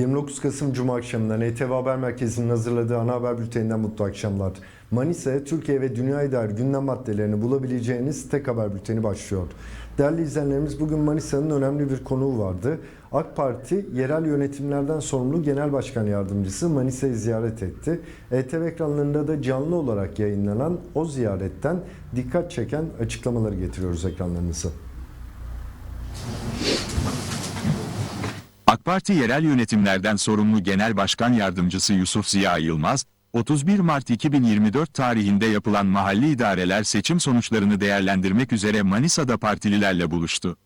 29 Kasım Cuma akşamından ETV Haber Merkezi'nin hazırladığı ana haber bülteninden mutlu akşamlar. Manisa'ya Türkiye ve dünyaya dair gündem maddelerini bulabileceğiniz tek haber bülteni başlıyor. Değerli izleyenlerimiz bugün Manisa'nın önemli bir konuğu vardı. AK Parti yerel yönetimlerden sorumlu Genel Başkan Yardımcısı Manisa'yı ziyaret etti. ETV ekranlarında da canlı olarak yayınlanan o ziyaretten dikkat çeken açıklamaları getiriyoruz ekranlarınıza. AK Parti yerel yönetimlerden sorumlu Genel Başkan Yardımcısı Yusuf Ziya Yılmaz, 31 Mart 2024 tarihinde yapılan mahalli idareler seçim sonuçlarını değerlendirmek üzere Manisa'da partililerle buluştu.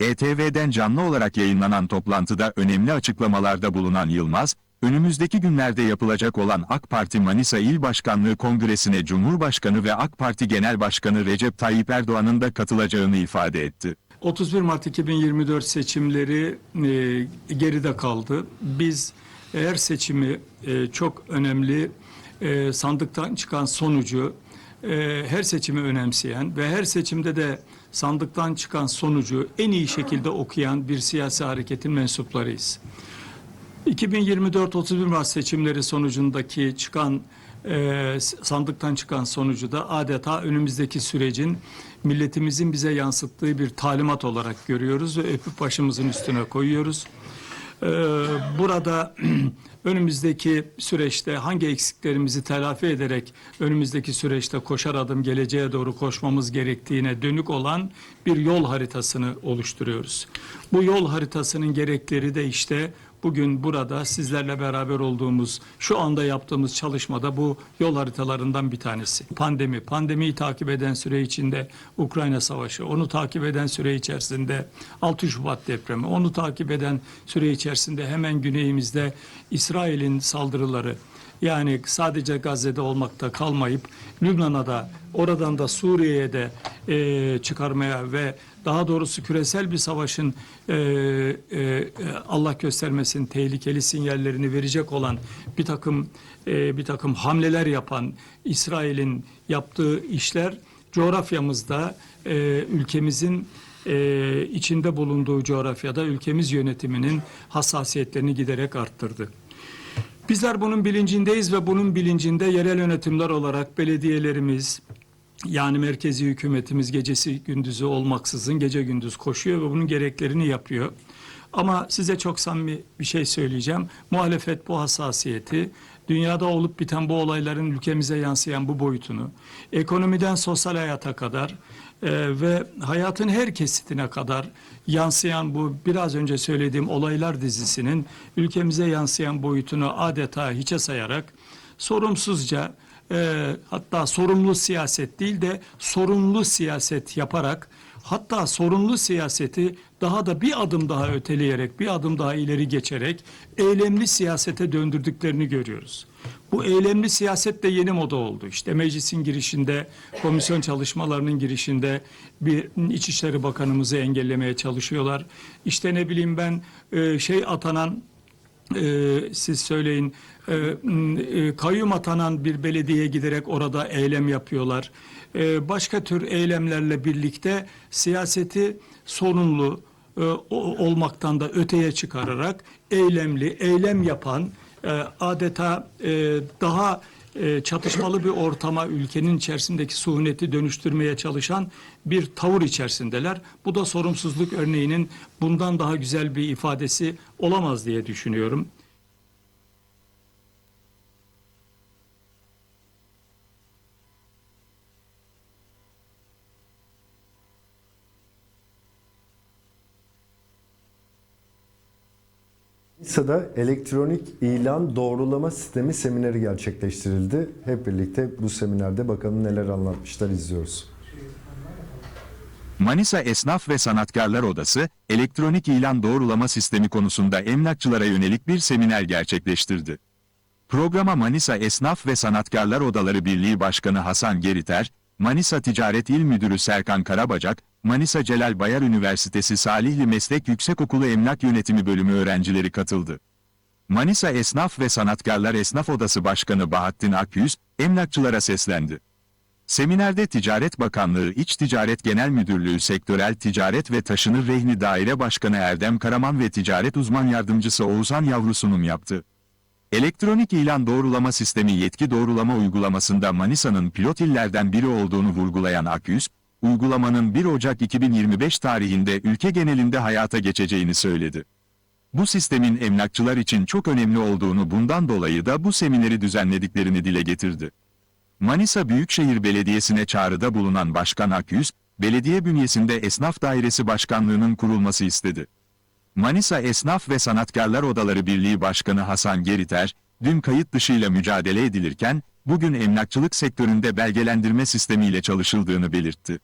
ETV'den canlı olarak yayınlanan toplantıda önemli açıklamalarda bulunan Yılmaz, önümüzdeki günlerde yapılacak olan AK Parti Manisa İl Başkanlığı Kongresi'ne Cumhurbaşkanı ve AK Parti Genel Başkanı Recep Tayyip Erdoğan'ın da katılacağını ifade etti. 31 Mart 2024 seçimleri e, geride kaldı. Biz her seçimi e, çok önemli e, sandıktan çıkan sonucu e, her seçimi önemseyen ve her seçimde de sandıktan çıkan sonucu en iyi şekilde okuyan bir siyasi hareketin mensuplarıyız. 2024-31 Mart seçimleri sonucundaki çıkan e, sandıktan çıkan sonucu da adeta önümüzdeki sürecin milletimizin bize yansıttığı bir talimat olarak görüyoruz ve öpüp başımızın üstüne koyuyoruz. E, burada önümüzdeki süreçte hangi eksiklerimizi telafi ederek önümüzdeki süreçte koşar adım geleceğe doğru koşmamız gerektiğine dönük olan bir yol haritasını oluşturuyoruz. Bu yol haritasının gerekleri de işte bugün burada sizlerle beraber olduğumuz, şu anda yaptığımız çalışmada bu yol haritalarından bir tanesi. Pandemi, pandemiyi takip eden süre içinde Ukrayna Savaşı, onu takip eden süre içerisinde 6 Şubat depremi, onu takip eden süre içerisinde hemen güneyimizde İsrail'in saldırıları, yani sadece Gazze'de olmakta kalmayıp Lübnan'a da oradan da Suriye'ye de e, çıkarmaya ve daha doğrusu küresel bir savaşın e, e, Allah göstermesin tehlikeli sinyallerini verecek olan bir takım e, bir takım hamleler yapan İsrail'in yaptığı işler coğrafyamızda e, ülkemizin e, içinde bulunduğu coğrafyada ülkemiz yönetiminin hassasiyetlerini giderek arttırdı. Bizler bunun bilincindeyiz ve bunun bilincinde yerel yönetimler olarak belediyelerimiz yani merkezi hükümetimiz gecesi gündüzü olmaksızın gece gündüz koşuyor ve bunun gereklerini yapıyor. Ama size çok samimi bir şey söyleyeceğim. Muhalefet bu hassasiyeti, dünyada olup biten bu olayların ülkemize yansıyan bu boyutunu, ekonomiden sosyal hayata kadar e, ve hayatın her kesitine kadar yansıyan bu biraz önce söylediğim olaylar dizisinin ülkemize yansıyan boyutunu adeta hiçe sayarak sorumsuzca e, hatta sorumlu siyaset değil de sorumlu siyaset yaparak hatta sorumlu siyaseti daha da bir adım daha öteleyerek bir adım daha ileri geçerek eylemli siyasete döndürdüklerini görüyoruz. Bu eylemli siyaset de yeni moda oldu. İşte meclisin girişinde, komisyon çalışmalarının girişinde bir İçişleri Bakanımızı engellemeye çalışıyorlar. İşte ne bileyim ben e, şey atanan e, siz söyleyin e, e, kayyum atanan bir belediyeye giderek orada eylem yapıyorlar. E, başka tür eylemlerle birlikte siyaseti sorunlu e, olmaktan da öteye çıkararak eylemli, eylem yapan e, adeta e, daha e, çatışmalı bir ortama ülkenin içerisindeki suhuneti dönüştürmeye çalışan bir tavır içerisindeler. Bu da sorumsuzluk örneğinin bundan daha güzel bir ifadesi olamaz diye düşünüyorum. Manisa'da elektronik ilan doğrulama sistemi semineri gerçekleştirildi. Hep birlikte bu seminerde bakalım neler anlatmışlar izliyoruz. Manisa Esnaf ve Sanatkarlar Odası, elektronik ilan doğrulama sistemi konusunda emlakçılara yönelik bir seminer gerçekleştirdi. Programa Manisa Esnaf ve Sanatkarlar Odaları Birliği Başkanı Hasan Geriter, Manisa Ticaret İl Müdürü Serkan Karabacak, Manisa Celal Bayar Üniversitesi Salihli Meslek Yüksekokulu Emlak Yönetimi Bölümü öğrencileri katıldı. Manisa Esnaf ve Sanatkarlar Esnaf Odası Başkanı Bahattin Akyüz, emlakçılara seslendi. Seminerde Ticaret Bakanlığı İç Ticaret Genel Müdürlüğü Sektörel Ticaret ve Taşınır Rehni Daire Başkanı Erdem Karaman ve Ticaret Uzman Yardımcısı Oğuzhan Yavru sunum yaptı. Elektronik ilan doğrulama sistemi yetki doğrulama uygulamasında Manisa'nın pilot illerden biri olduğunu vurgulayan Akyüz, uygulamanın 1 Ocak 2025 tarihinde ülke genelinde hayata geçeceğini söyledi. Bu sistemin emlakçılar için çok önemli olduğunu bundan dolayı da bu semineri düzenlediklerini dile getirdi. Manisa Büyükşehir Belediyesi'ne çağrıda bulunan Başkan Akyüz, belediye bünyesinde Esnaf Dairesi Başkanlığı'nın kurulması istedi. Manisa Esnaf ve Sanatkarlar Odaları Birliği Başkanı Hasan Geriter, dün kayıt dışıyla mücadele edilirken, bugün emlakçılık sektöründe belgelendirme sistemiyle çalışıldığını belirtti.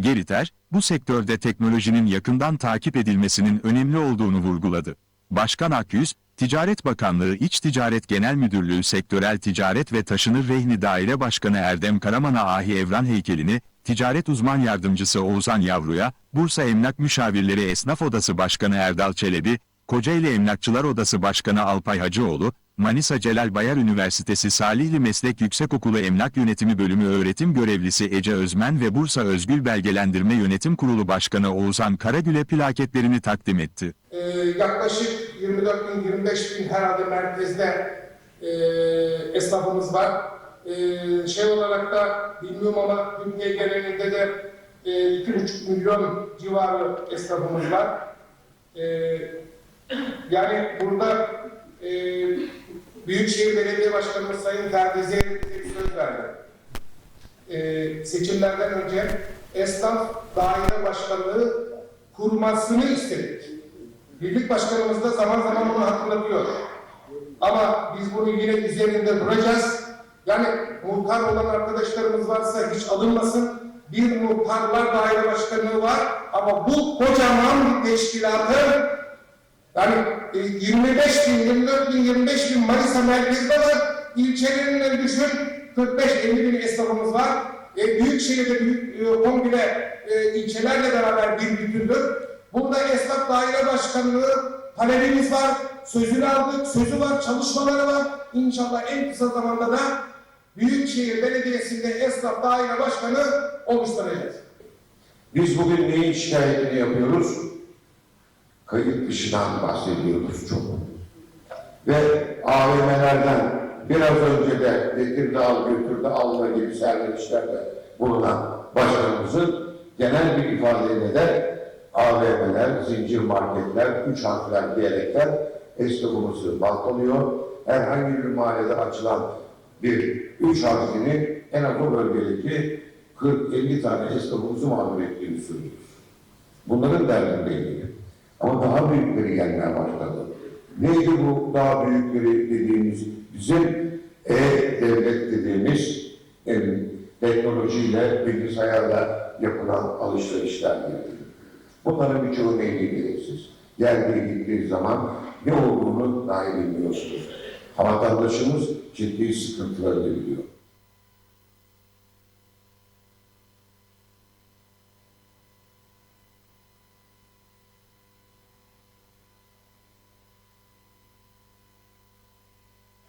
Geriter, bu sektörde teknolojinin yakından takip edilmesinin önemli olduğunu vurguladı. Başkan Akyüz, Ticaret Bakanlığı İç Ticaret Genel Müdürlüğü Sektörel Ticaret ve Taşınır Rehni Daire Başkanı Erdem Karaman'a Ahi Evran heykelini, Ticaret Uzman Yardımcısı Oğuzhan Yavru'ya, Bursa Emlak Müşavirleri Esnaf Odası Başkanı Erdal Çelebi, Kocaeli Emlakçılar Odası Başkanı Alpay Hacıoğlu, Manisa Celal Bayar Üniversitesi Salihli Meslek Yüksekokulu Emlak Yönetimi Bölümü öğretim görevlisi Ece Özmen ve Bursa Özgül Belgelendirme Yönetim Kurulu Başkanı Oğuzhan Karagül'e plaketlerini takdim etti. Ee, yaklaşık 24 bin, 25 bin herhalde merkezde e, esnafımız var. E, şey olarak da bilmiyorum ama Türkiye genelinde de e, 2,5 milyon civarı esnafımız var. E, yani burada e, Büyükşehir Belediye Başkanımız Sayın Ferdi söz verdi. E, seçimlerden önce esnaf daire başkanlığı kurmasını istedik. Birlik başkanımız da zaman zaman bunu hatırlatıyor. Ama biz bunu yine üzerinde duracağız. Yani muhtar olan arkadaşlarımız varsa hiç alınmasın. Bir muhtarlar daire başkanlığı var ama bu kocaman bir teşkilatın yani e, 25 bin, 24 bin, 25 bin Manisa merkezde var. İlçelerinden düşün 45-50 bin esnafımız var. E, büyük şehirde büyük e, komple e, ilçelerle beraber bir bütündür. Bunda esnaf daire başkanlığı talebimiz var. Sözünü aldık, sözü var, çalışmaları var. İnşallah en kısa zamanda da Büyükşehir Belediyesi'nde esnaf daire başkanı oluşturacağız. Biz bugün neyin şikayetini yapıyoruz? Kayıt dışından bahsediyoruz çok. Ve AVM'lerden biraz önce de getirdi al götürdü alma gibi serzenişlerde bulunan başkanımızın genel bir ifadeyle de AVM'ler, zincir marketler, üç harfler diyerekten esnafımızı baltalıyor. Herhangi bir mahallede açılan bir üç harfini en az o bölgedeki 40-50 tane esnafımızı mağdur ettiğini söylüyoruz. Bunların derdindeydi. Ama daha büyükleri gelmeye başladı. Neydi bu daha büyükleri dediğimiz? Bizim e-devlet dediğimiz e, teknolojiyle, bilgisayarla yapılan alışverişler gibi. Bunların birçoğu neydi gereksiz. Geldiği gittiği zaman ne olduğunu dahi bilmiyorsunuz. Vatandaşımız ciddi sıkıntılarını biliyor.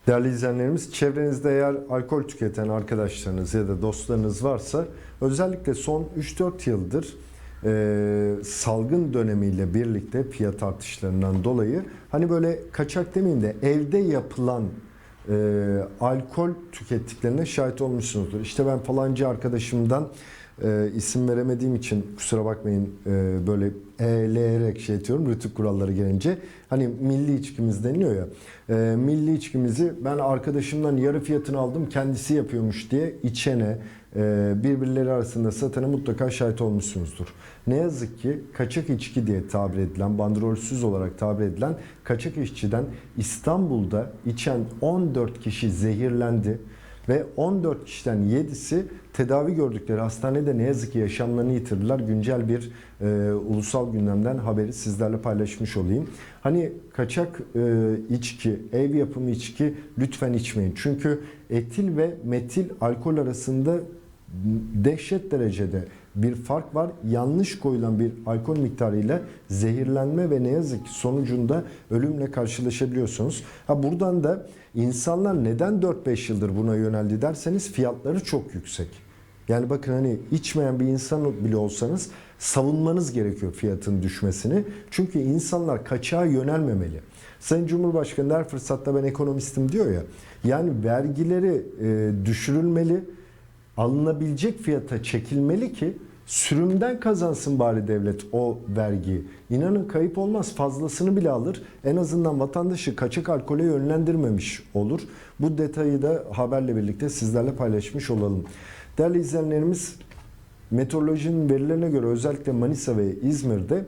Değerli izleyenlerimiz, çevrenizde eğer alkol tüketen arkadaşlarınız ya da dostlarınız varsa özellikle son 3-4 yıldır e, salgın dönemiyle birlikte fiyat artışlarından dolayı hani böyle kaçak demeyeyim de evde yapılan e, alkol tükettiklerine şahit olmuşsunuzdur. İşte ben falancı arkadaşımdan e, isim veremediğim için kusura bakmayın e, böyle eleyerek şey diyorum rütük kuralları gelince. Hani milli içkimiz deniliyor ya. E, milli içkimizi ben arkadaşımdan yarı fiyatını aldım kendisi yapıyormuş diye içene e, birbirleri arasında satana mutlaka şahit olmuşsunuzdur. Ne yazık ki kaçak içki diye tabir edilen bandrolsüz olarak tabir edilen kaçak işçiden İstanbul'da içen 14 kişi zehirlendi ve 14 kişiden 7'si tedavi gördükleri hastanede ne yazık ki yaşamlarını yitirdiler. Güncel bir e, ulusal gündemden haberi sizlerle paylaşmış olayım. Hani kaçak e, içki, ev yapımı içki lütfen içmeyin. Çünkü etil ve metil alkol arasında dehşet derecede bir fark var. Yanlış koyulan bir alkol miktarıyla zehirlenme ve ne yazık ki sonucunda ölümle karşılaşabiliyorsunuz. Ha buradan da insanlar neden 4-5 yıldır buna yöneldi derseniz fiyatları çok yüksek. Yani bakın hani içmeyen bir insan bile olsanız savunmanız gerekiyor fiyatın düşmesini. Çünkü insanlar kaçağa yönelmemeli. Sayın Cumhurbaşkanı her fırsatta ben ekonomistim diyor ya. Yani vergileri e, düşürülmeli, alınabilecek fiyata çekilmeli ki sürümden kazansın bari devlet o vergiyi. İnanın kayıp olmaz fazlasını bile alır. En azından vatandaşı kaçak alkole yönlendirmemiş olur. Bu detayı da haberle birlikte sizlerle paylaşmış olalım. Değerli izleyenlerimiz meteorolojinin verilerine göre özellikle Manisa ve İzmir'de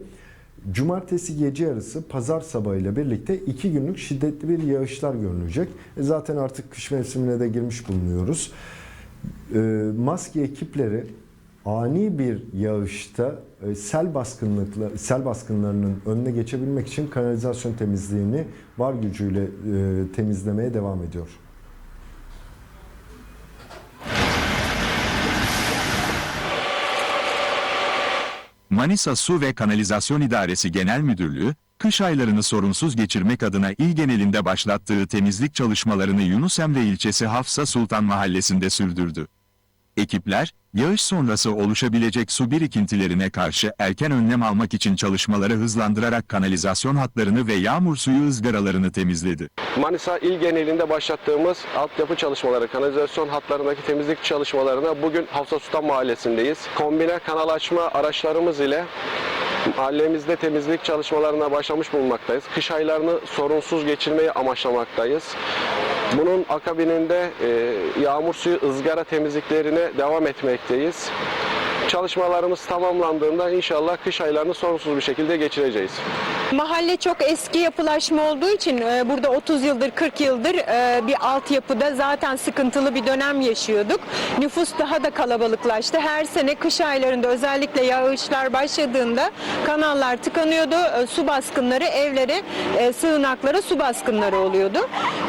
Cumartesi gece yarısı pazar sabahı ile birlikte iki günlük şiddetli bir yağışlar görünecek. E zaten artık kış mevsimine de girmiş bulunuyoruz. E, maske ekipleri ani bir yağışta e, sel baskınlıkla sel baskınlarının önüne geçebilmek için kanalizasyon temizliğini var gücüyle e, temizlemeye devam ediyor. Manisa Su ve Kanalizasyon İdaresi Genel Müdürlüğü, kış aylarını sorunsuz geçirmek adına il genelinde başlattığı temizlik çalışmalarını Yunus Emre ilçesi Hafsa Sultan Mahallesi'nde sürdürdü. Ekipler, yağış sonrası oluşabilecek su birikintilerine karşı erken önlem almak için çalışmaları hızlandırarak kanalizasyon hatlarını ve yağmur suyu ızgaralarını temizledi. Manisa il genelinde başlattığımız altyapı çalışmaları, kanalizasyon hatlarındaki temizlik çalışmalarına bugün Hafsa Sultan Mahallesi'ndeyiz. Kombine kanal açma araçlarımız ile mahallemizde temizlik çalışmalarına başlamış bulunmaktayız. Kış aylarını sorunsuz geçirmeyi amaçlamaktayız. Bunun akabininde e, yağmur suyu ızgara temizliklerine devam etmekteyiz. Çalışmalarımız tamamlandığında inşallah kış aylarını sorunsuz bir şekilde geçireceğiz. Mahalle çok eski yapılaşma olduğu için e, burada 30 yıldır 40 yıldır e, bir altyapıda zaten sıkıntılı bir dönem yaşıyorduk. Nüfus daha da kalabalıklaştı. Her sene kış aylarında özellikle yağışlar başladığında kanallar tıkanıyordu. E, Su baskınları evlere, e, sığınaklara su baskınları oluyordu.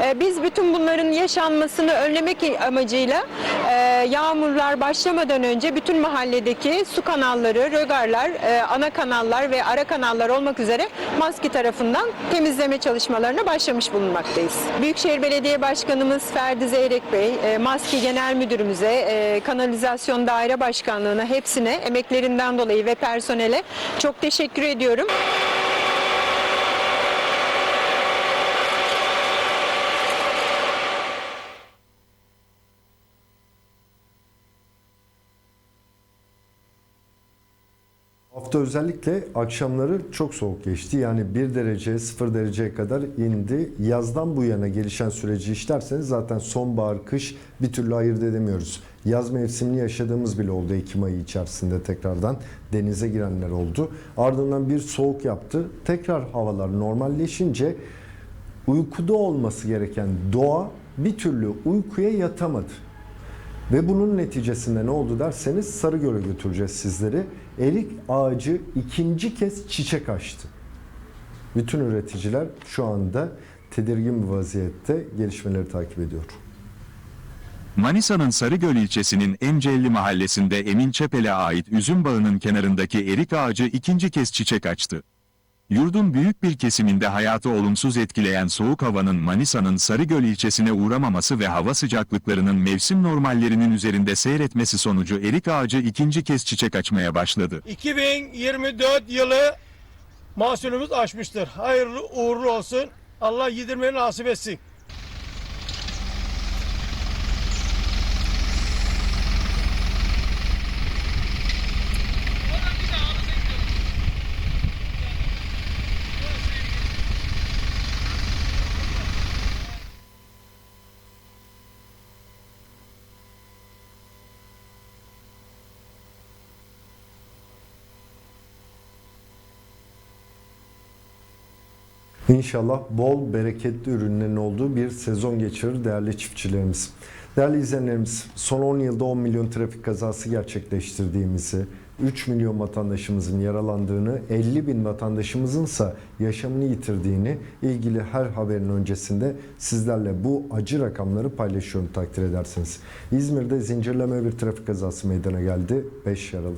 E, Biz bütün bunların yaşanmasını önlemek amacıyla e, yağmurlar başlamadan önce bütün mahalledeki su kanalları, rögarlar, e, ana kanallar ve ara kanallar olmak üzere MASKİ tarafından temizleme çalışmalarına başlamış bulunmaktayız. Büyükşehir Belediye Başkanımız Ferdi Zeyrek Bey, e, Genel Müdürümüze, e, Kanalizasyon Daire Başkanlığı'na hepsine emeklerinden dolayı ve personele çok teşekkür ediyorum. Hafta özellikle akşamları çok soğuk geçti. Yani 1 derece 0 dereceye kadar indi. Yazdan bu yana gelişen süreci işlerseniz zaten sonbahar, kış bir türlü ayırt edemiyoruz. Yaz mevsimini yaşadığımız bile oldu Ekim ayı içerisinde tekrardan denize girenler oldu. Ardından bir soğuk yaptı. Tekrar havalar normalleşince uykuda olması gereken doğa bir türlü uykuya yatamadı. Ve bunun neticesinde ne oldu derseniz Sarıgöl'e götüreceğiz sizleri. Erik ağacı ikinci kez çiçek açtı. Bütün üreticiler şu anda tedirgin bir vaziyette gelişmeleri takip ediyor. Manisa'nın Sarıgöl ilçesinin Emcelli mahallesinde Emin Çepel'e ait üzüm bağının kenarındaki erik ağacı ikinci kez çiçek açtı. Yurdun büyük bir kesiminde hayatı olumsuz etkileyen soğuk havanın Manisa'nın Sarıgöl ilçesine uğramaması ve hava sıcaklıklarının mevsim normallerinin üzerinde seyretmesi sonucu erik ağacı ikinci kez çiçek açmaya başladı. 2024 yılı mahsulümüz aşmıştır. Hayırlı uğurlu olsun. Allah yedirmeyi nasip etsin. İnşallah bol bereketli ürünlerin olduğu bir sezon geçirir değerli çiftçilerimiz. Değerli izleyenlerimiz son 10 yılda 10 milyon trafik kazası gerçekleştirdiğimizi, 3 milyon vatandaşımızın yaralandığını, 50 bin vatandaşımızın ise yaşamını yitirdiğini ilgili her haberin öncesinde sizlerle bu acı rakamları paylaşıyorum takdir ederseniz. İzmir'de zincirleme bir trafik kazası meydana geldi. 5 yaralı.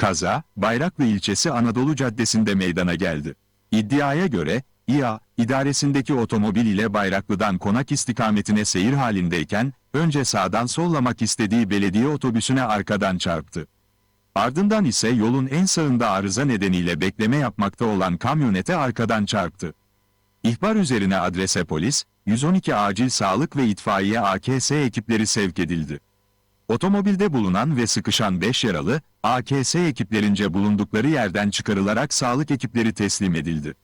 Kaza, Bayraklı ilçesi Anadolu Caddesi'nde meydana geldi. İddiaya göre, İA, idaresindeki otomobil ile Bayraklı'dan konak istikametine seyir halindeyken, önce sağdan sollamak istediği belediye otobüsüne arkadan çarptı. Ardından ise yolun en sağında arıza nedeniyle bekleme yapmakta olan kamyonete arkadan çarptı. İhbar üzerine adrese polis, 112 acil sağlık ve itfaiye AKS ekipleri sevk edildi. Otomobilde bulunan ve sıkışan 5 yaralı, AKS ekiplerince bulundukları yerden çıkarılarak sağlık ekipleri teslim edildi.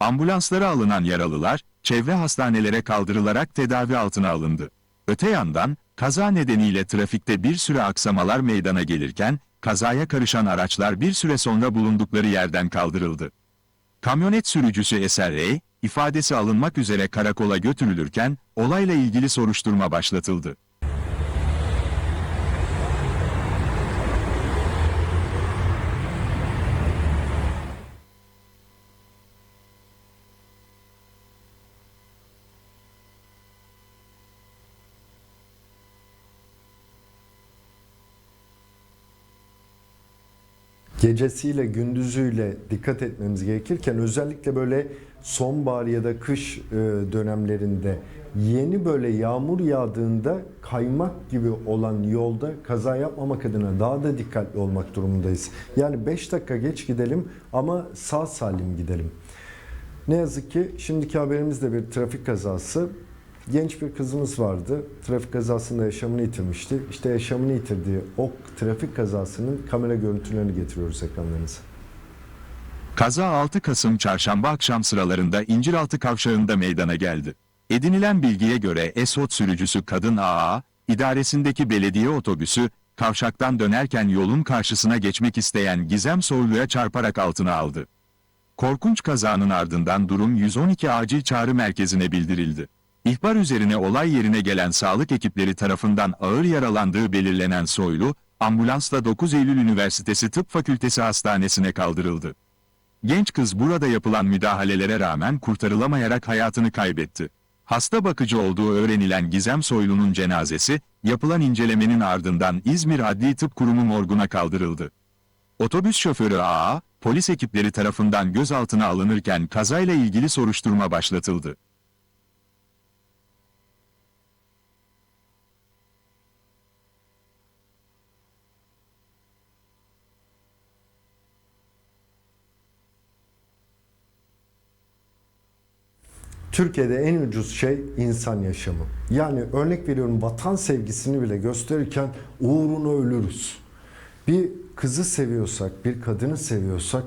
Ambulanslara alınan yaralılar, çevre hastanelere kaldırılarak tedavi altına alındı. Öte yandan, kaza nedeniyle trafikte bir süre aksamalar meydana gelirken, kazaya karışan araçlar bir süre sonra bulundukları yerden kaldırıldı. Kamyonet sürücüsü Eser Rey, ifadesi alınmak üzere karakola götürülürken, olayla ilgili soruşturma başlatıldı. Gecesiyle gündüzüyle dikkat etmemiz gerekirken özellikle böyle sonbahar ya da kış e, dönemlerinde yeni böyle yağmur yağdığında kaymak gibi olan yolda kaza yapmamak adına daha da dikkatli olmak durumundayız. Yani 5 dakika geç gidelim ama sağ salim gidelim. Ne yazık ki şimdiki haberimiz de bir trafik kazası. Genç bir kızımız vardı. Trafik kazasında yaşamını yitirmişti. İşte yaşamını yitirdiği o trafik kazasının kamera görüntülerini getiriyoruz ekranlarınıza. Kaza 6 Kasım çarşamba akşam sıralarında İnciraltı kavşağında meydana geldi. Edinilen bilgiye göre Esot sürücüsü kadın AA, idaresindeki belediye otobüsü, kavşaktan dönerken yolun karşısına geçmek isteyen Gizem Soylu'ya çarparak altına aldı. Korkunç kazanın ardından durum 112 acil çağrı merkezine bildirildi. İhbar üzerine olay yerine gelen sağlık ekipleri tarafından ağır yaralandığı belirlenen Soylu, ambulansla 9 Eylül Üniversitesi Tıp Fakültesi Hastanesi'ne kaldırıldı. Genç kız burada yapılan müdahalelere rağmen kurtarılamayarak hayatını kaybetti. Hasta bakıcı olduğu öğrenilen Gizem Soylu'nun cenazesi, yapılan incelemenin ardından İzmir Adli Tıp Kurumu morguna kaldırıldı. Otobüs şoförü AA, polis ekipleri tarafından gözaltına alınırken kazayla ilgili soruşturma başlatıldı. Türkiye'de en ucuz şey insan yaşamı. Yani örnek veriyorum vatan sevgisini bile gösterirken uğruna ölürüz. Bir kızı seviyorsak, bir kadını seviyorsak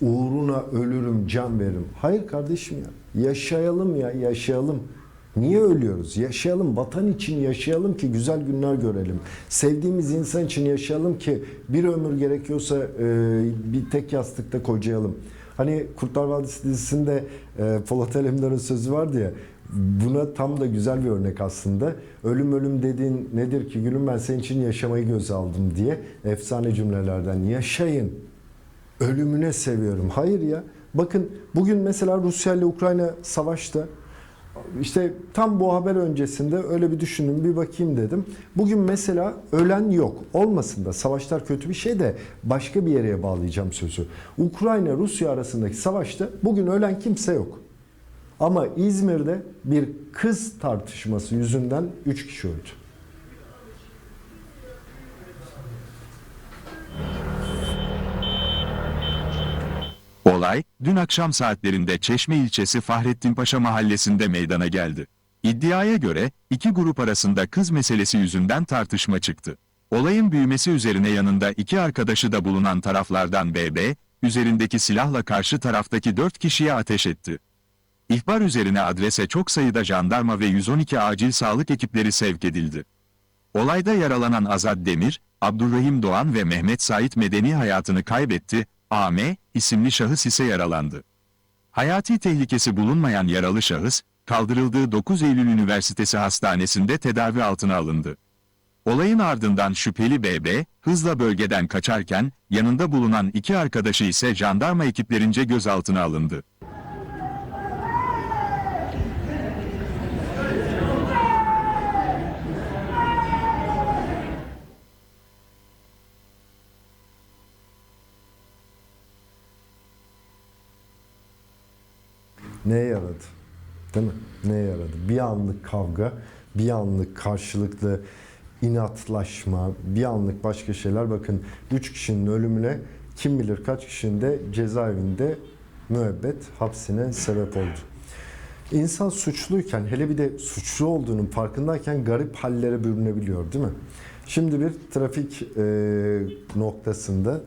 uğruna ölürüm, can veririm. Hayır kardeşim ya. Yaşayalım ya, yaşayalım. Niye ölüyoruz? Yaşayalım, vatan için yaşayalım ki güzel günler görelim. Sevdiğimiz insan için yaşayalım ki bir ömür gerekiyorsa e, bir tek yastıkta kocayalım. Hani Kurtlar Vadisi dizisinde e, Polat Alemdar'ın sözü vardı ya, buna tam da güzel bir örnek aslında. Ölüm ölüm dediğin nedir ki gülüm ben senin için yaşamayı göze aldım diye efsane cümlelerden. Yaşayın. Ölümüne seviyorum. Hayır ya. Bakın bugün mesela Rusya ile Ukrayna savaşta işte tam bu haber öncesinde öyle bir düşündüm bir bakayım dedim. Bugün mesela ölen yok. Olmasın da savaşlar kötü bir şey de başka bir yere bağlayacağım sözü. Ukrayna Rusya arasındaki savaşta bugün ölen kimse yok. Ama İzmir'de bir kız tartışması yüzünden 3 kişi öldü. Olay, dün akşam saatlerinde Çeşme ilçesi Fahrettinpaşa mahallesinde meydana geldi. İddiaya göre, iki grup arasında kız meselesi yüzünden tartışma çıktı. Olayın büyümesi üzerine yanında iki arkadaşı da bulunan taraflardan BB, üzerindeki silahla karşı taraftaki dört kişiye ateş etti. İhbar üzerine adrese çok sayıda jandarma ve 112 acil sağlık ekipleri sevk edildi. Olayda yaralanan Azad Demir, Abdurrahim Doğan ve Mehmet Sait Medeni hayatını kaybetti, AM isimli şahıs ise yaralandı. Hayati tehlikesi bulunmayan yaralı şahıs, kaldırıldığı 9 Eylül Üniversitesi Hastanesi'nde tedavi altına alındı. Olayın ardından şüpheli BB, hızla bölgeden kaçarken, yanında bulunan iki arkadaşı ise jandarma ekiplerince gözaltına alındı. Neye yaradı? Değil mi? Neye yaradı? Bir anlık kavga, bir anlık karşılıklı inatlaşma, bir anlık başka şeyler. Bakın 3 kişinin ölümüne kim bilir kaç kişinin de cezaevinde müebbet hapsine sebep oldu. İnsan suçluyken hele bir de suçlu olduğunun farkındayken garip hallere bürünebiliyor değil mi? Şimdi bir trafik e, noktasında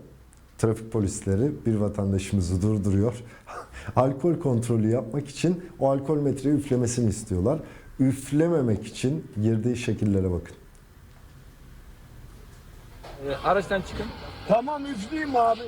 trafik polisleri bir vatandaşımızı durduruyor. alkol kontrolü yapmak için o alkol metreyi üflemesini istiyorlar. Üflememek için girdiği şekillere bakın. Ee, Araçtan çıkın. Tamam üfleyeyim abi.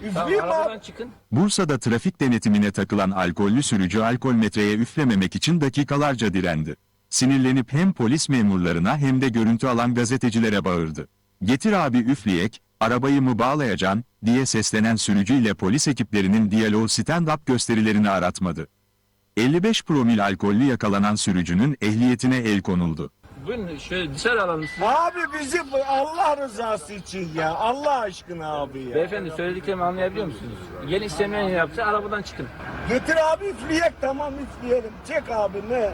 Tamam, Üfleyeyim abi. arabadan çıkın. Bursa'da trafik denetimine takılan alkollü sürücü alkol metreye üflememek için dakikalarca direndi. Sinirlenip hem polis memurlarına hem de görüntü alan gazetecilere bağırdı. Getir abi üfleyek, arabayı mı bağlayacaksın diye seslenen sürücüyle polis ekiplerinin diyaloğu stand-up gösterilerini aratmadı. 55 promil alkollü yakalanan sürücünün ehliyetine el konuldu. Buyurun şöyle dışarı alalım sizi. Abi bizi bu- Allah rızası için ya. Allah aşkına abi ya. Beyefendi söylediklerimi anlayabiliyor musunuz? Yeni işlemlerini yaptı arabadan çıkın. Getir abi üfleyek tamam üfleyelim. Çek abi ne?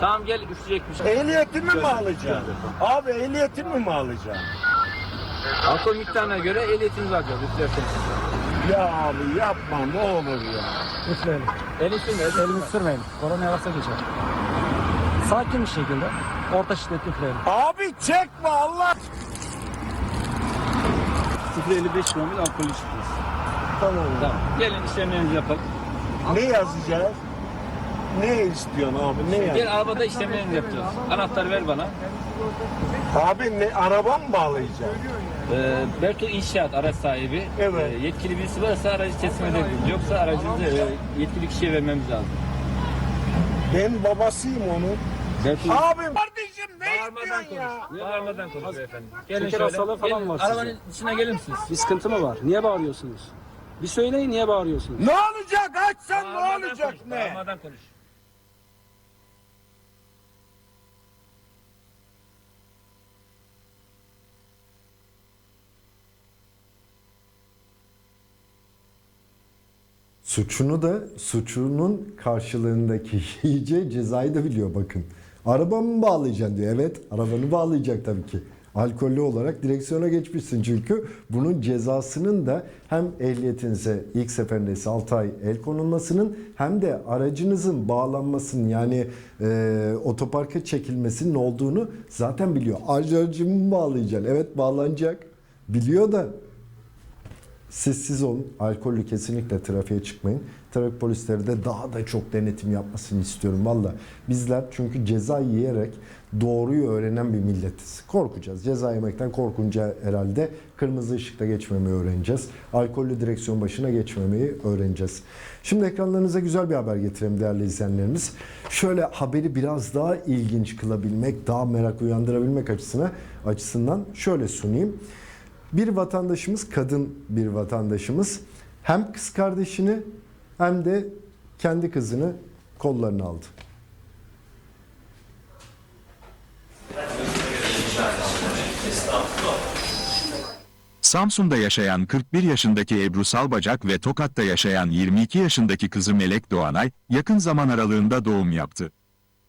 Tamam gel üfleyecekmiş. Ehliyetimi mi alacaksın? Abi ehliyetimi mi alacaksın? Alkol miktarına göre ehliyetinizi alacağız üflerseniz. Ya abi yapma ne olur ya. Üfleyelim. Elini sürme. Elimizi sürmeyin. Korona yavaşça geçer. Sakin bir şekilde orta şiddet üfleyelim. Abi çekme Allah. 0.55 promil alkolü şişesi. Tamam. Tamam. Gelin işlemlerinizi yapalım. Ne yazacağız? Ne istiyorsun abi ne Gel yazacağız? arabada işlemlerinizi yapacağız. Anahtarı ver bana. Abi ne araba mı bağlayacağım? Ee, Berto İnşaat araç sahibi. Evet. Ee, yetkili birisi varsa aracı teslim edebiliriz. Yoksa aracınızı e, yetkili kişiye vermemiz lazım. Ben babasıyım onun. Berto Abim kardeşim ne Bağırmadan istiyorsun ya? Bağırmadan konuş beyefendi. Gelin Şeker şöyle. falan Gelin, var sizin. Arabanın içine gelir misiniz? Bir sıkıntı mı var? Niye bağırıyorsunuz? Bir söyleyin niye bağırıyorsunuz? Ne olacak açsan ne Bağırmadan olacak konuş, ne? Bağırmadan konuş. Suçunu da suçunun karşılığındaki yiyeceği cezayı da biliyor bakın. Arabamı bağlayacaksın diyor. Evet arabanı bağlayacak tabii ki. Alkollü olarak direksiyona geçmişsin çünkü bunun cezasının da hem ehliyetinize ilk seferinde ise 6 ay el konulmasının hem de aracınızın bağlanmasının yani e, otoparka çekilmesinin olduğunu zaten biliyor. Aracımı bağlayacaksın. Evet bağlanacak. Biliyor da Sessiz olun. Alkollü kesinlikle trafiğe çıkmayın. Trafik polisleri de daha da çok denetim yapmasını istiyorum. Valla bizler çünkü ceza yiyerek doğruyu öğrenen bir milletiz. Korkacağız. Ceza yemekten korkunca herhalde kırmızı ışıkta geçmemeyi öğreneceğiz. Alkollü direksiyon başına geçmemeyi öğreneceğiz. Şimdi ekranlarınıza güzel bir haber getireyim değerli izleyenlerimiz. Şöyle haberi biraz daha ilginç kılabilmek, daha merak uyandırabilmek açısına açısından şöyle sunayım. Bir vatandaşımız, kadın bir vatandaşımız hem kız kardeşini hem de kendi kızını kollarına aldı. Samsun'da yaşayan 41 yaşındaki Ebru Salbacak ve Tokat'ta yaşayan 22 yaşındaki kızı Melek Doğanay yakın zaman aralığında doğum yaptı.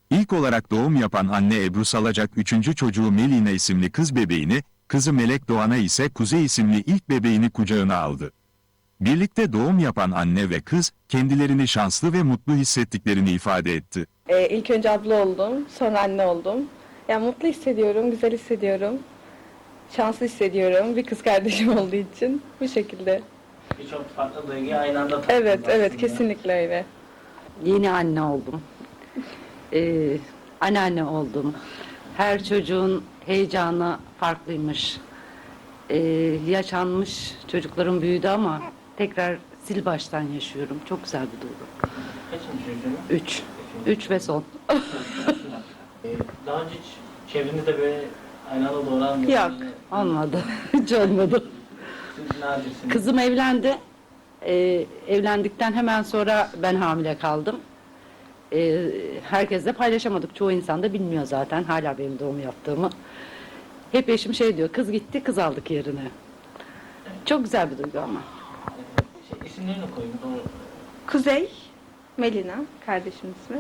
İlk olarak doğum yapan anne Ebru Salacak 3. çocuğu Melina isimli kız bebeğini, kızı Melek Doğanay ise Kuzey isimli ilk bebeğini kucağına aldı. Birlikte doğum yapan anne ve kız kendilerini şanslı ve mutlu hissettiklerini ifade etti. Ee, ilk önce abla oldum, sonra anne oldum. Yani mutlu hissediyorum, güzel hissediyorum. Şanslı hissediyorum bir kız kardeşim olduğu için. Bu şekilde. Birçok farklı duyguyu aynı anda Evet, evet kesinlikle öyle. Yeni anne oldum. Ee, anneanne oldum. Her çocuğun heyecanı farklıymış. Ee, yaşanmış çocuklarım büyüdü ama tekrar sil baştan yaşıyorum. Çok güzel bir duygu. Kaçıncı çocuğunuz? Üç. Üç ve son. Daha önce hiç çevrenizde böyle aynı anda doğuran bir Yok. Olmadı. Hiç olmadı. Siz nadirsiniz. Kızım evlendi. Ee, evlendikten hemen sonra ben hamile kaldım. Ee, herkesle paylaşamadık. Çoğu insan da bilmiyor zaten hala benim doğum yaptığımı. Hep eşim şey diyor, kız gitti, kız aldık yerine. Çok güzel bir duygu ama. Şey, isimlerini koyun. Kuzey, Melina, kardeşimin ismi.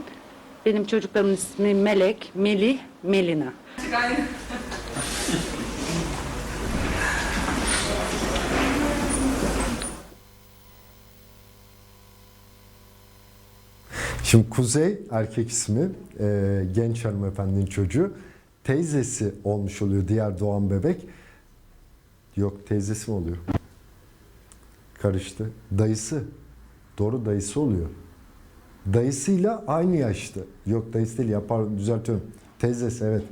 Benim çocuklarımın ismi Melek, Melih, Melina. Şimdi Kuzey erkek ismi e, genç hanımefendinin çocuğu. Teyzesi olmuş oluyor diğer doğan bebek. Yok teyzesi mi oluyor? Karıştı. Dayısı. Doğru dayısı oluyor. Dayısıyla aynı yaşta. Yok dayısı değil yapar düzeltiyorum. Teyzesi evet.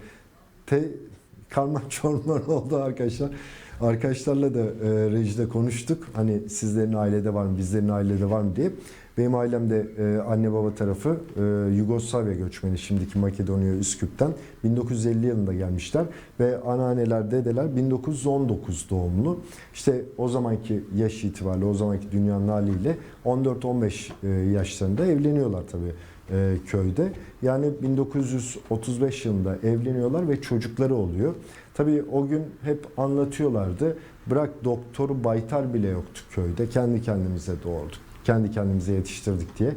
Te karman çorman oldu arkadaşlar. Arkadaşlarla da e, rejide konuştuk. Hani sizlerin ailede var mı, bizlerin ailede var mı diye. Benim ailemde e, anne baba tarafı e, Yugoslavya göçmeni şimdiki Makedonya Üsküp'ten 1950 yılında gelmişler ve anneanneler dedeler 1919 doğumlu. İşte o zamanki yaş itibariyle o zamanki dünyanın haliyle 14-15 e, yaşlarında evleniyorlar tabii e, köyde. Yani 1935 yılında evleniyorlar ve çocukları oluyor. Tabii o gün hep anlatıyorlardı. Bırak doktoru baytar bile yoktu köyde. Kendi kendimize doğurduk. Kendi kendimize yetiştirdik diye.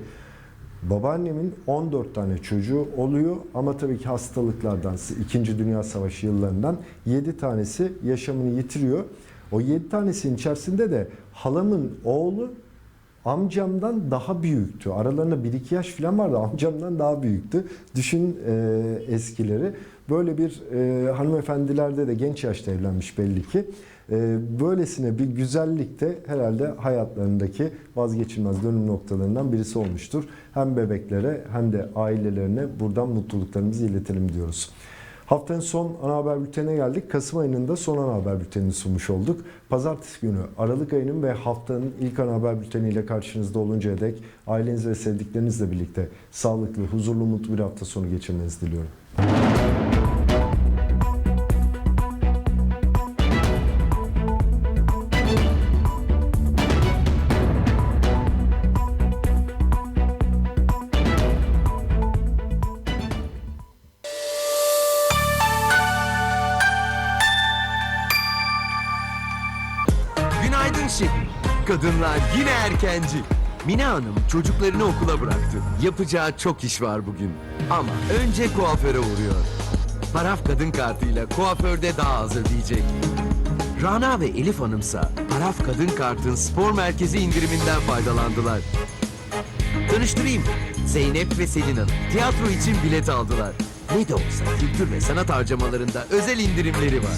Babaannemin 14 tane çocuğu oluyor ama tabii ki hastalıklardan, 2. Dünya Savaşı yıllarından 7 tanesi yaşamını yitiriyor. O 7 tanesinin içerisinde de halamın oğlu amcamdan daha büyüktü. Aralarında 1-2 yaş falan vardı. Amcamdan daha büyüktü. Düşün e, eskileri. Böyle bir e, hanımefendilerde de genç yaşta evlenmiş belli ki. E, böylesine bir güzellik de herhalde hayatlarındaki vazgeçilmez dönüm noktalarından birisi olmuştur. Hem bebeklere hem de ailelerine buradan mutluluklarımızı iletelim diyoruz. Haftanın son ana haber bültenine geldik. Kasım ayının da son ana haber bültenini sunmuş olduk. Pazartesi günü Aralık ayının ve haftanın ilk ana haber bülteniyle karşınızda oluncaya dek aileniz ve sevdiklerinizle birlikte sağlıklı, huzurlu, mutlu bir hafta sonu geçirmenizi diliyorum. Erkenci. Mine Hanım çocuklarını okula bıraktı. Yapacağı çok iş var bugün. Ama önce kuaföre uğruyor. Paraf kadın kartıyla kuaförde daha az ödeyecek. Rana ve Elif Hanımsa Paraf Kadın Kart'ın spor merkezi indiriminden faydalandılar. Tanıştırayım. Zeynep ve Selin Hanım tiyatro için bilet aldılar. Ne de olsa kültür ve sanat harcamalarında özel indirimleri var.